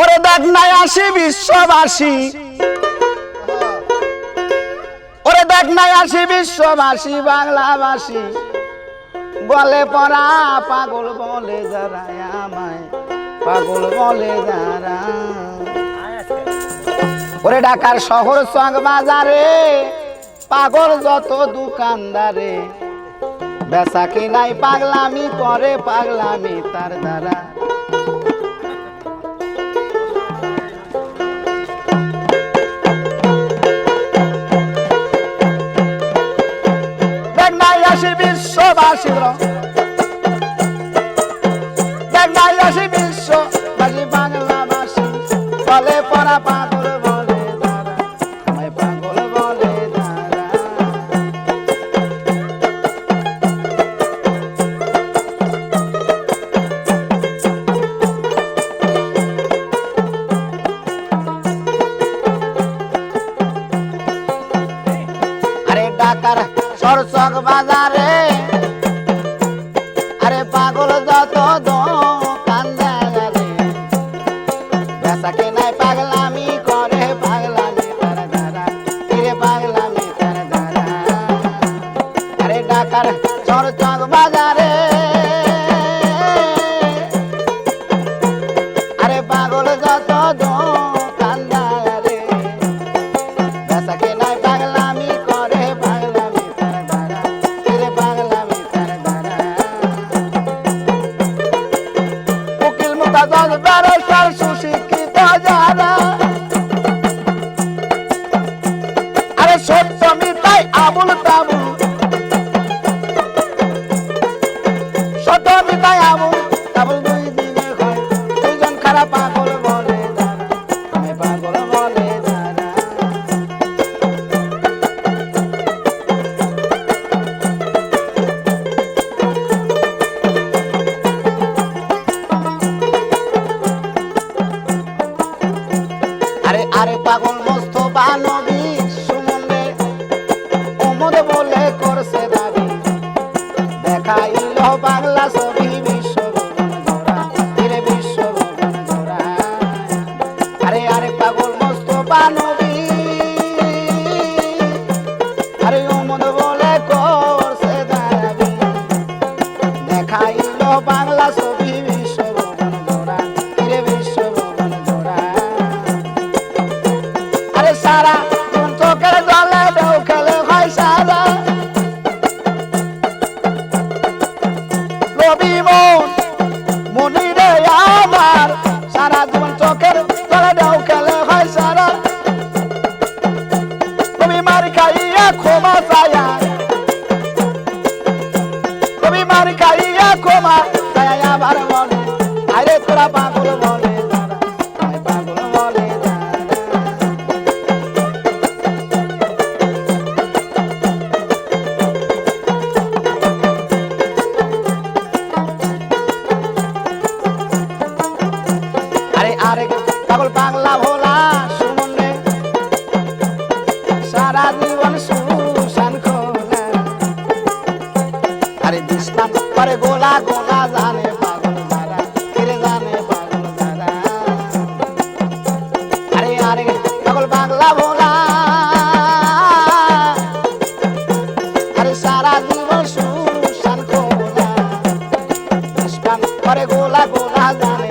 ওরে দেখ নাই আসি বিশ্ববাসী। ওরে দেখ নাই আসি বিশ্ববাসী, বাংলাবাসী। বলে পড়া, পাগল বলে যারা আমায়, পাগল বলে যারা। ওরে ঢাকার শহর চক বাজারে, পাগল যত দোকানদারে। বেচা কিনাই পাগলামি করে, পাগলামি তার দ্বারা। বিশ্ববাসী দেখ নাই আসি বিশ্ববাসী বাংলাবাসী বলে পড়া পাগল বলে যারা আমায় পাগল বলে যারা আরে ডাকার সরসক বাজারে On the battle. পাগল মোস্তফা নবী সুমনে ওমদ বলে করছে দাবি। দেখাইল বাংলা ছবি বিশ্বভুবন জোড়া ফিরে বিশ্বভুবন জোড়া আরে আরে, পাগল ওমদ বলে চোখের জলে ঢেউ খেলে হয় সারা রবি মন মনিরে আমার, সারা জীবন চোখের জলে ঢেউ খেলে হয় সারা রবি মার খাইয়া ক্ষমা চায়া। রবি মার খাইয়া ক্ষমা চায়া আবার বলে আরে তোরা পাগল। সারা জীবন সুশান খোলা। আরে দুষ্টান করে গোলা গোলা জানে পাগল যারা ফিরে জানে পাগল যারা। আরে আরে পাগল পাগলা ভোলা। আরে সারা জীবন সুশান খোলা। দুষ্টান করে গোলা গোলা জানে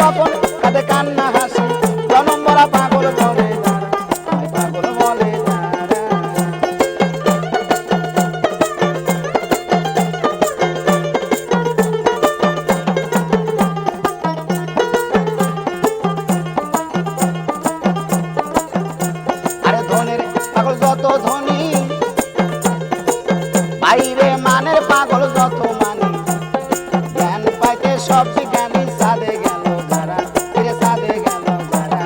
সাদে গেল যারা ফিরে সাদে গেল যারা।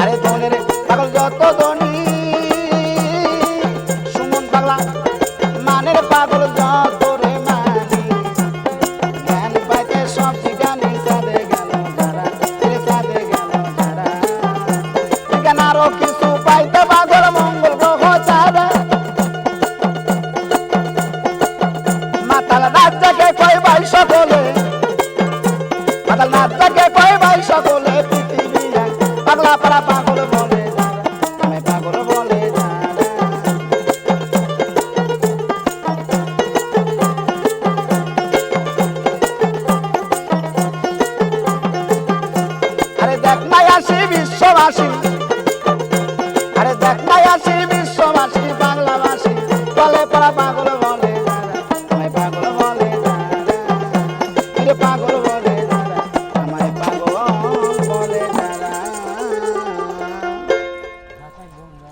আরে ধনের পাগল যত ধনী মানের পাগল যত lá para baixo.